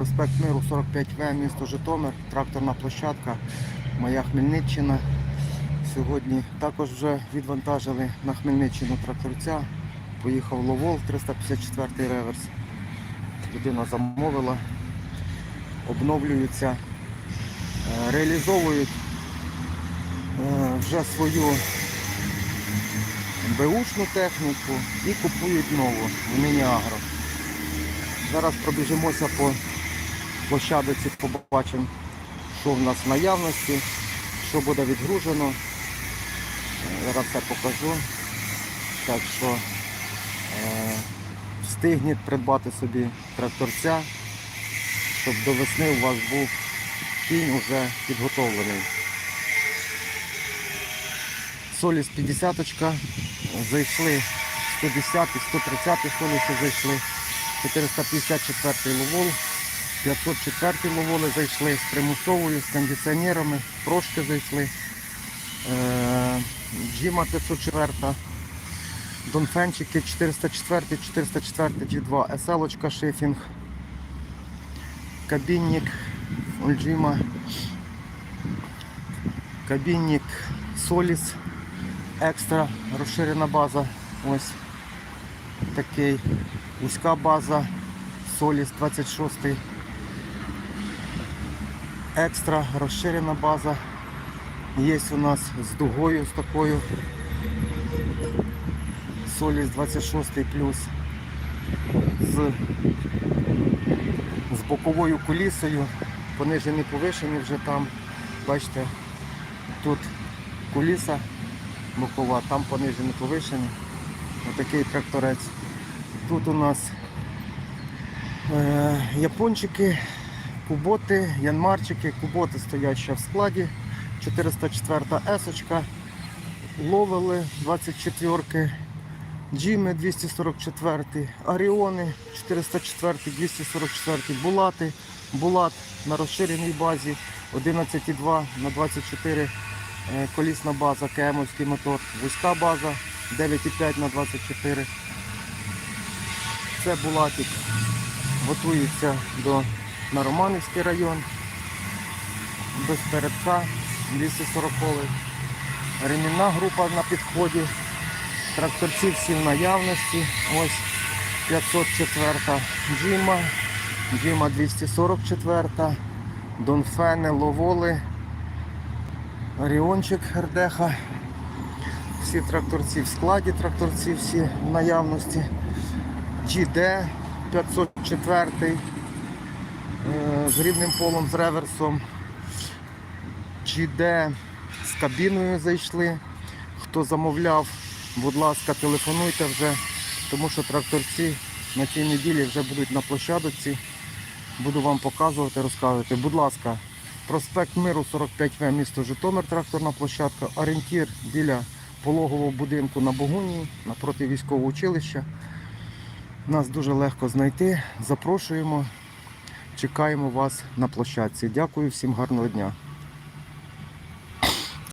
Проспект Миру 45В, місто Житомир, тракторна площадка, моя Хмельниччина. Сьогодні також вже відвантажили на Хмельниччину тракторця. Поїхав Ловол 354 реверс. Людина замовила, обновлюються, е, реалізовують е, вже свою БУшну техніку і купують нову в Мініагро. Зараз пробіжимося по площадці, побачимо, що в нас в наявності, що буде відгружено. Е, Зараз все покажу. Так що е, встигніть придбати собі тракторця, щоб до весни у вас був кінь вже підготовлений. Соліс 50 зайшли 110 130 соліси зайшли. 454 ловол, 504 ловоли зайшли з примусовою, з кондиціонерами, прошки зайшли. Е, Джима 504, Донфенчики 404, 404 G2, SL шифінг, кабінник Ольджима, кабінник Соліс, екстра розширена база. Ось такий вузька база Соліс 26 екстра розширена база. Є у нас з дугою з такою. Соліс 26 плюс. З, з боковою кулісою. Понижені повишені вже там. Бачите тут куліса бокова там понижені повишені. Отакий тракторець. Тут у нас е, япончики, куботи, янмарчики, куботи стоять ще в складі. 404 есочка, ловели 24, джіми 244, аріони 404, 244, булати, булат на розширеній базі 11,2 на 24 е, колісна база, КМовський мотор, вузька база 9,5 на 24. Це Булатик готується до на Романівський район, без передка, 240 Ремінна група на підході, тракторці всі в наявності. Ось 504 Джима, Джима 244, Донфени, Ловоли, Оріончик Гердеха. Всі тракторці в складі, тракторці всі в наявності. GD 504 е, з рівним полом з реверсом. GD з кабіною зайшли. Хто замовляв, будь ласка, телефонуйте вже, тому що тракторці на цій неділі вже будуть на площадці. Буду вам показувати, розказувати. Будь ласка, проспект Миру 45В, місто Житомир, тракторна площадка, орієнтір біля пологового будинку на Богуні, напроти військового училища. Нас дуже легко знайти. Запрошуємо, чекаємо вас на площадці. Дякую всім гарного дня.